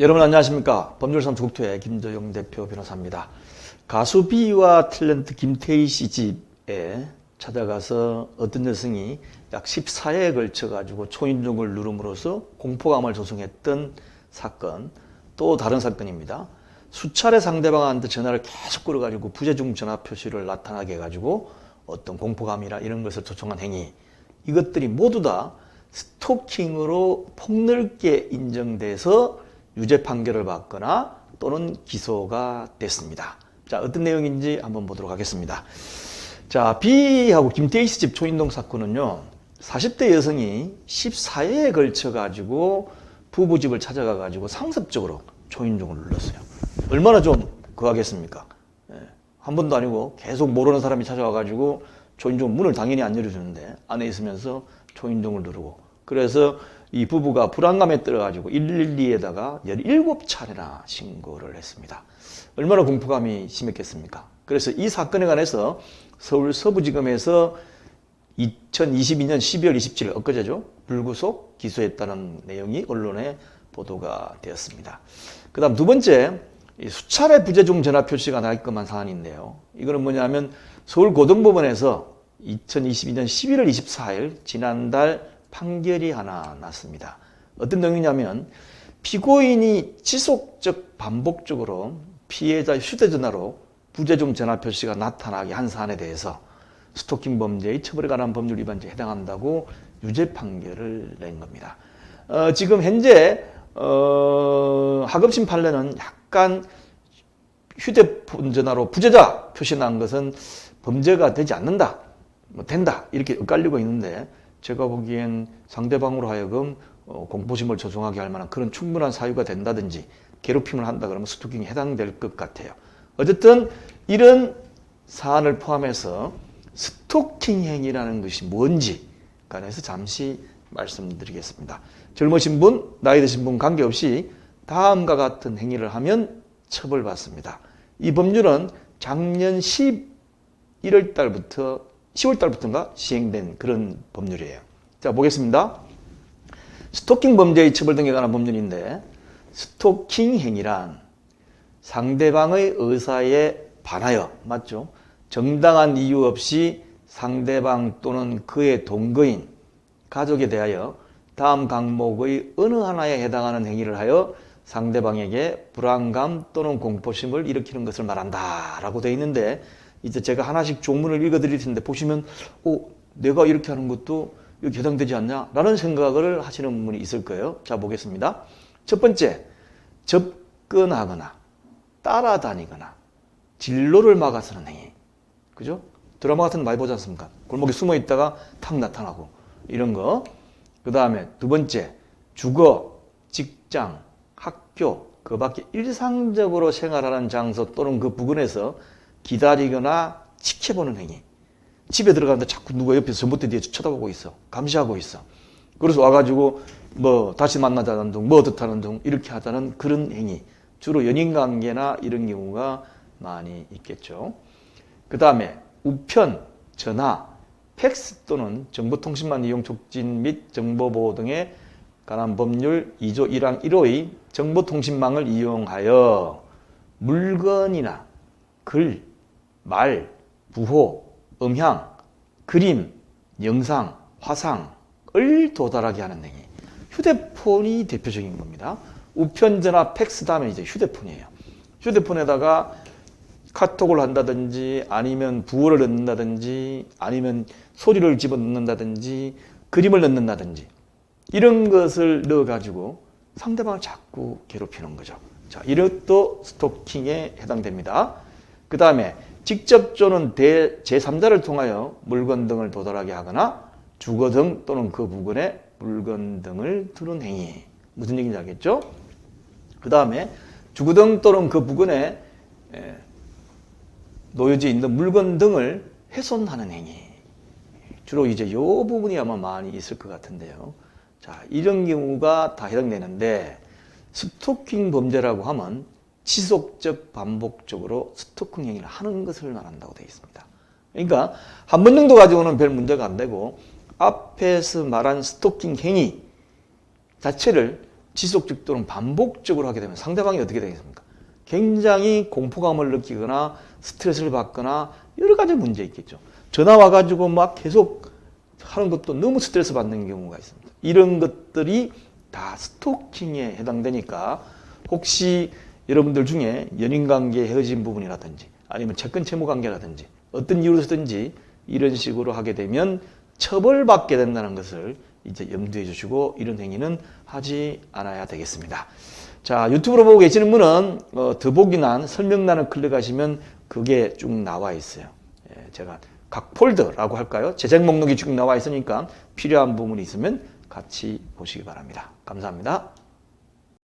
여러분 안녕하십니까? 법률사무 국토의 김도영 대표 변호사입니다. 가수 B와 탤런트 김태희 씨 집에 찾아가서 어떤 여성이 약 14회에 걸쳐 가지고 초인종을 누름으로써 공포감을 조성했던 사건 또 다른 사건입니다. 수차례 상대방한테 전화를 계속 걸어 가지고 부재중 전화 표시를 나타나게 해 가지고 어떤 공포감이나 이런 것을 조성한 행위. 이것들이 모두 다 스토킹으로 폭넓게 인정돼서 유죄 판결을 받거나 또는 기소가 됐습니다. 자, 어떤 내용인지 한번 보도록 하겠습니다. 자, B하고 김태희 씨집 초인동 사건은요, 40대 여성이 14회에 걸쳐 가지고 부부 집을 찾아가 가지고 상습적으로 초인종을 눌렀어요. 얼마나 좀 그하겠습니까? 예, 한 번도 아니고 계속 모르는 사람이 찾아와 가지고 초인종 문을 당연히 안 열어주는데 안에 있으면서 초인종을 누르고 그래서 이 부부가 불안감에 떨어가지고 112에다가 17차례나 신고를 했습니다. 얼마나 공포감이 심했겠습니까? 그래서 이 사건에 관해서 서울 서부지검에서 2022년 12월 27일 엊그제죠. 불구속 기소했다는 내용이 언론에 보도가 되었습니다. 그 다음 두 번째 수차례 부재중 전화 표시가 날 것만 사안인데요. 이거는 뭐냐면 서울고등법원에서 2022년 11월 24일 지난달 판결이 하나 났습니다. 어떤 내용이냐면 피고인이 지속적 반복적으로 피해자 휴대전화로 부재중 전화 표시가 나타나게 한 사안에 대해서 스토킹 범죄의 처벌에 관한 법률 위반죄에 해당한다고 유죄 판결을 낸 겁니다. 어, 지금 현재 어, 하급심 판례는 약간 휴대폰 전화로 부재자 표시 난 것은 범죄가 되지 않는다, 뭐 된다 이렇게 엇갈리고 있는데 제가 보기엔 상대방으로 하여금 어, 공포심을 조성하게 할 만한 그런 충분한 사유가 된다든지 괴롭힘을 한다 그러면 스토킹에 해당될 것 같아요. 어쨌든 이런 사안을 포함해서 스토킹 행위라는 것이 뭔지 관해서 잠시 말씀드리겠습니다. 젊으신 분, 나이 드신 분 관계없이 다음과 같은 행위를 하면 처벌받습니다. 이 법률은 작년 11월 달부터 10월 달부터인가 시행된 그런 법률이에요. 자, 보겠습니다. 스토킹 범죄의 처벌 등에 관한 법률인데 스토킹 행위란 상대방의 의사에 반하여 맞죠? 정당한 이유 없이 상대방 또는 그의 동거인, 가족에 대하여 다음 강목의 어느 하나에 해당하는 행위를 하여 상대방에게 불안감 또는 공포심을 일으키는 것을 말한다 라고 되어 있는데 이제 제가 하나씩 종문을 읽어 드릴 텐데 보시면 어, 내가 이렇게 하는 것도 여기 해당되지 않냐? 라는 생각을 하시는 분이 있을 거예요. 자, 보겠습니다. 첫 번째, 접근하거나 따라다니거나 진로를 막아서는 행위. 그죠? 드라마 같은 거 많이 보지 않습니까? 골목에 숨어 있다가 탁 나타나고 이런 거. 그 다음에 두 번째, 주거, 직장, 학교, 그 밖에 일상적으로 생활하는 장소 또는 그 부근에서 기다리거나 지켜보는 행위. 집에 들어가는데 자꾸 누가 옆에서 전봇대 뒤에 쳐다보고 있어. 감시하고 있어. 그래서 와가지고 뭐 다시 만나자는 둥, 뭐 어떻다는 둥 이렇게 하자는 그런 행위. 주로 연인 관계나 이런 경우가 많이 있겠죠. 그 다음에 우편, 전화, 팩스 또는 정보통신망 이용 촉진 및 정보보호 등에 관한 법률 2조 1항 1호의 정보통신망을 이용하여 물건이나 글, 말, 부호, 음향, 그림, 영상, 화상을 도달하게 하는 행위. 휴대폰이 대표적인 겁니다. 우편전화, 팩스 다음에 이제 휴대폰이에요. 휴대폰에다가 카톡을 한다든지 아니면 부호를 넣는다든지 아니면 소리를 집어넣는다든지 그림을 넣는다든지 이런 것을 넣어가지고 상대방을 자꾸 괴롭히는 거죠. 자, 이것도 스토킹에 해당됩니다. 그 다음에 직접 쪼는 대, 제3자를 통하여 물건 등을 도달하게 하거나 주거 등 또는 그 부근에 물건 등을 두는 행위. 무슨 얘기인지 알겠죠? 그 다음에 주거 등 또는 그 부근에 놓여져 있는 물건 등을 훼손하는 행위. 주로 이제 이 부분이 아마 많이 있을 것 같은데요. 자, 이런 경우가 다 해당되는데 스토킹 범죄라고 하면 지속적 반복적으로 스토킹 행위를 하는 것을 말한다고 되어 있습니다. 그러니까 한 번 정도 가지고는 별 문제가 안 되고 앞에서 말한 스토킹 행위 자체를 지속적 또는 반복적으로 하게 되면 상대방이 어떻게 되겠습니까? 굉장히 공포감을 느끼거나 스트레스를 받거나 여러 가지 문제 있겠죠. 전화 와가지고 막 계속 하는 것도 너무 스트레스 받는 경우가 있습니다. 이런 것들이 다 스토킹에 해당되니까 혹시 여러분들 중에 연인 관계 헤어진 부분이라든지 아니면 채권 채무 관계라든지 어떤 이유로서든지 이런 식으로 하게 되면 처벌받게 된다는 것을 이제 염두에 주시고 이런 행위는 하지 않아야 되겠습니다. 자 유튜브로 보고 계시는 분은 어, 더보기란 설명란을 클릭하시면 그게 쭉 나와 있어요. 예, 제가 각 폴더라고 할까요? 제작 목록이 쭉 나와 있으니까 필요한 부분이 있으면 같이 보시기 바랍니다. 감사합니다.